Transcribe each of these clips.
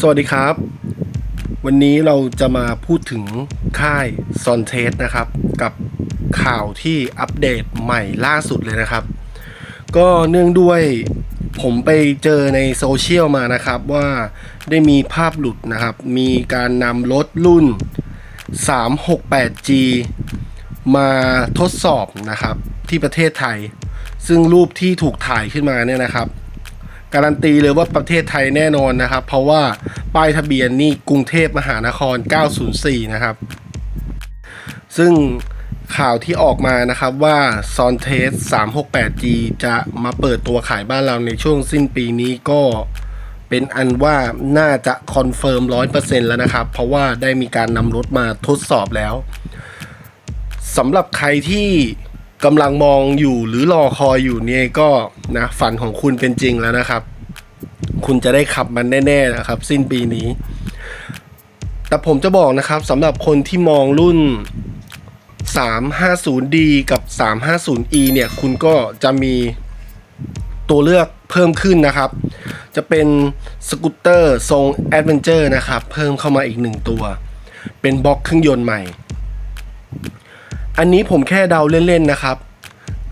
สวัสดีครับ วันนี้เราจะมาพูดถึงค่ายซอนเทสนะครับ กับข่าวที่อัปเดตใหม่ล่าสุดเลยนะครับ ก็เนื่องด้วยผมไปเจอในโซเชียลมานะครับว่าได้มีภาพหลุดนะครับ มีการนำรถรุ่น 368G มาทดสอบนะครับที่ประเทศไทย ซึ่งรูปที่ถูกถ่ายขึ้นมาเนี่ยนะครับ การันตีเลยว่าประเทศไทยแน่นอนนะครับ เพราะว่าป้ายทะเบียนนี่กรุงเทพมหานคร 904 นะครับ ซึ่งข่าวที่ออกมานะครับว่า s o n t e s 368G จะมาเปิดตัวขายบ้านเราในช่วงสิ้นปีนี้ก็เป็นอันว่าน่าจะคอนเฟิร์ม 100%แล้วนะครับ เพราะว่าได้มีการนำรถมาทดสอบแล้วสำหรับใครที่ กำลังมองอยู่หรือรอคอยอยู่เนี่ยก็นะฝันของคุณเป็นจริงแล้วนะครับ คุณจะได้ขับมันแน่ๆนะครับ สิ้นปีนี้ แต่ผมจะบอกนะครับสำหรับคนที่มองรุ่น 350D กับ 350E เนี่ย คุณก็จะมีตัวเลือกเพิ่มขึ้นนะครับ จะเป็นสกูตเตอร์ทรงแอดเวนเจอร์นะครับ เพิ่มเข้ามาอีกหนึ่งตัว เป็นบล็อกเครื่องยนต์ใหม่ อันนี้ผมแค่เดาเล่นๆนะครับ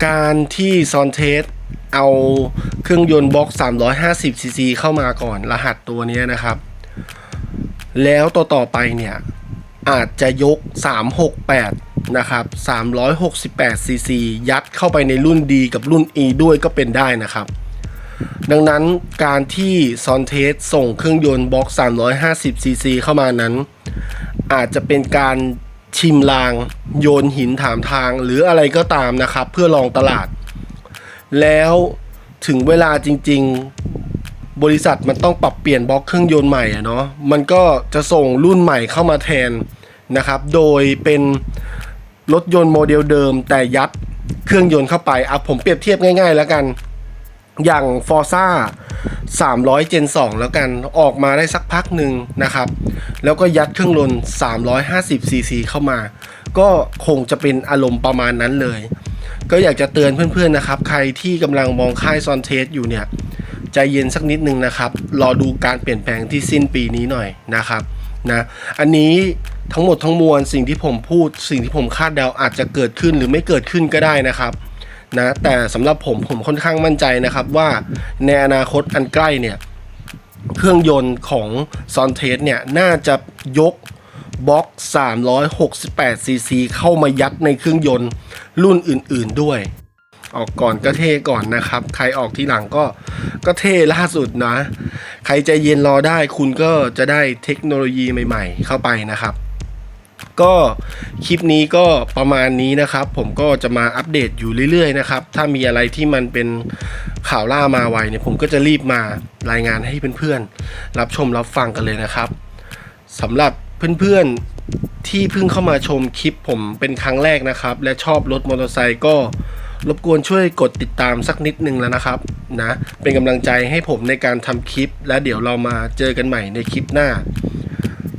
การที่ซอนเทสเอาเครื่องยนต์บล็อก 350cc เข้ามาก่อนรหัสตัวนี้นะครับ แล้วต่อต่อไปเนี่ย อาจจะยก 368 นะครับ 368cc ยัดเข้าไปในรุ่น D กับรุ่น E ด้วยก็เป็นได้นะครับ ดังนั้นการที่ซอนเทสส่งเครื่องยนต์บล็อก 350cc เข้ามานั้น อาจจะเป็นการชิมลาง โยนหินถามทางหรืออะไรก็ตามนะครับ เพื่อลองตลาด แล้วถึงเวลาจริง ๆ บริษัทมันต้องปรับเปลี่ยนบล็อกเครื่องยนต์ใหม่อะเนาะมันก็จะส่งรุ่นใหม่เข้ามาแทนนะครับ โดยเป็นรถยนต์โมเดลเดิม แต่ยัดเครื่องยนต์เข้าไปอะผมเปรียบเทียบง่าย ๆ แล้วกัน อย่าง f o r z a 300 Gen 2 แล้วกันออกมาได้สักพักหนึ่งนะครับ แล้วก็ยัดเครื่องยน350 cc เข้ามา ก็คงจะเป็นอารมณ์ประมาณนั้นเลย ก็อยากจะเตือนเพื่อนๆนะครับ ใครที่กำลังมองค่ายซอนเทสอยู่เนี่ยใจเย็นสักนิดนึงนะครับ รอดูการเปลี่ยนแปลงที่สิ้นปีนี้หน่อยนะครับนะอันนี้ทั้งหมดทั้งมวลสิ่งที่ผมพูด สิ่งที่ผมคาดเดาอาจจะเกิดขึ้นหรือไม่เกิดขึ้นก็ได้นะครับ นะแต่สำหรับผมผมค่อนข้างมั่นใจนะครับว่าในอนาคตอันใกล้เนี่ยเครื่องยนต์ของซอนเทสเนี่ยน่าจะยกบล็อก 368 ซีซีเข้ามายัดในเครื่องยนต์รุ่นอื่นๆด้วย ออกก่อนก็เท่ก่อนนะครับ ใครออกที่หลังก็ก็เท่ล่าสุดนะ ใครใจเย็นรอได้คุณก็จะได้เทคโนโลยีใหม่ ๆ เข้าไปนะครับ ก็คลิปนี้ก็ประมาณนี้นะครับ ผมก็จะมาอัปเดตอยู่เรื่อยๆนะครับ ถ้ามีอะไรที่มันเป็นข่าวล่ามาไวเนี่ยผมก็จะรีบมารายงานให้เพื่อนๆ รับชมรับฟังกันเลยนะครับสำหรับเพื่อนๆที่เพิ่งเข้ามาชมคลิปผมเป็นครั้งแรกนะครับ และชอบรถมอเตอร์ไซค์ก็รบกวนช่วยกดติดตามสักนิดนึงแล้วนะครับนะเป็นกำลังใจให้ผมในการทำคลิป และเดี๋ยวเรามาเจอกันใหม่ในคลิปหน้า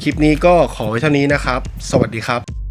คลิปนี้ก็ขอไว้เท่านี้นะครับ สวัสดีครับ